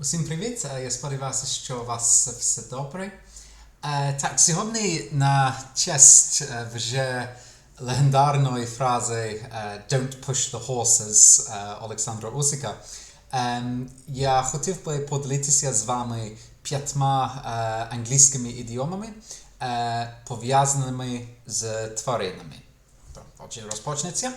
Усім привіт! Е, Я сподіваюся, що у вас все добре. Е, Так, сьогодні на честь е, вже легендарної фрази Don't push the horses Олександра Усика. ем, Я хотів би поділитися з вами п'ятьма англійськими ідіомами, пов'язаними з тваринами. Отже, розпочнеться.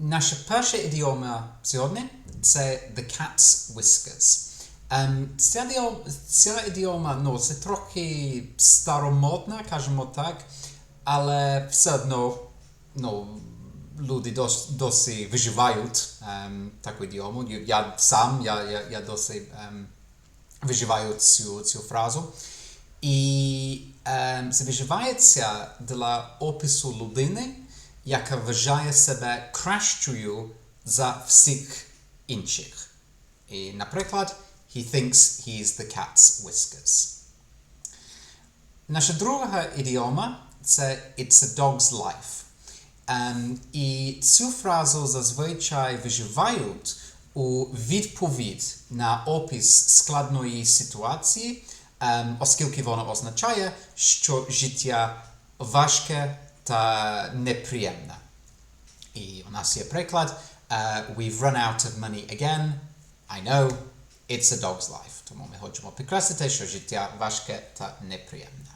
Наша перша ідіома сьогодні це The Cat's Whiskers. Ем, ця, ідіома, ця ідіома ну, це трохи старомодна, кажемо так, але все одно ну, люди дос, досі виживають ем, таку ідіому. Я сам я, я, я досі ем, виживаю цю, цю фразу. І ем, це виживається для опису людини, яка вважає себе кращою за всіх інших. І, наприклад, he thinks he is the cat's whiskers. Наша друга ідіома це It's a dog's life. Ем, і цю фразу зазвичай виживають у відповідь на опис складної ситуації, ем, оскільки воно означає, що життя важке та неприємне. І у нас є приклад. Uh, we've run out of money again. I know. It's a dog's life. Тому ми хочемо підкреслити, що життя важке та неприємне.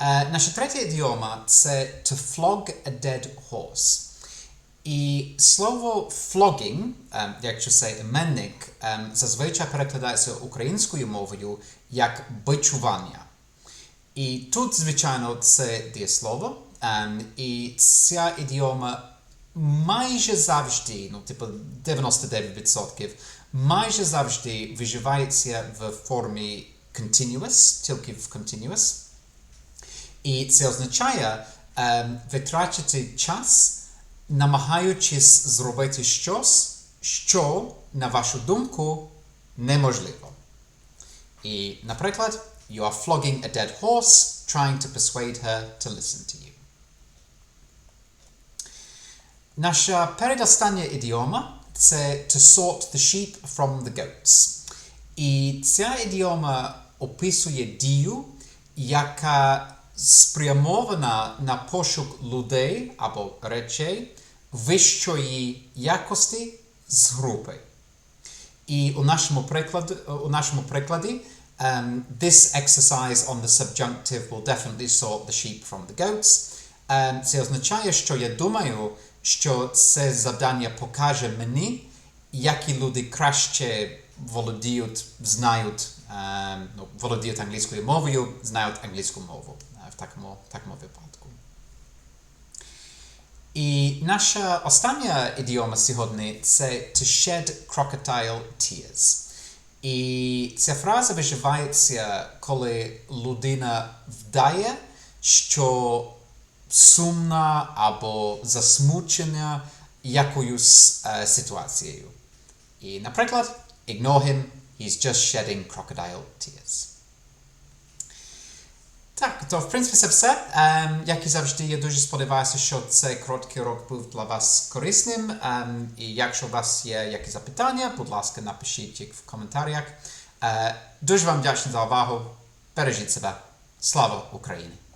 Е, наша третя ідіома це to flog a dead horse. І слово flogging, ем, якщо це іменник, ем, зазвичай перекладається українською мовою як бичування. І тут, звичайно, це дієслово. ем, і ця ідіома майже завжди, ну, типу 99%, майже завжди виживається в формі continuous, тільки в continuous. І це означає ем, витрачати час, намагаючись зробити щось, що, на вашу думку, неможливо. І, наприклад, you are flogging a dead horse, trying to persuade her to listen to you. Наша передостання ідіома це to sort the sheep from the goats. І ця ідіома описує дію, яка спрямована на пошук людей або речей вищої якості з групи. І у нашому прикладі, у нашому прикладі um, this exercise on the subjunctive will definitely sort the sheep from the goats. Um, це означає, що я думаю, що це завдання покаже мені, які люди краще володіють, знають, um, володіють англійською мовою, знають англійську мову uh, в такому, такому випадку. І наша остання ідіома сьогодні це to shed crocodile tears. І ця фраза виживається, коли людина вдає, що сумна або засмучена якоюсь е, ситуацією. І, наприклад, ignore him, he's just shedding crocodile tears. Так, то в принципі це все. Um, як і завжди, я дуже сподіваюся, що цей короткий урок був для вас корисним. Um, і якщо у вас є якісь запитання, будь ласка, напишіть їх в коментарях. Uh, дуже вам вдячний за увагу. Бережіть себе. Слава Україні!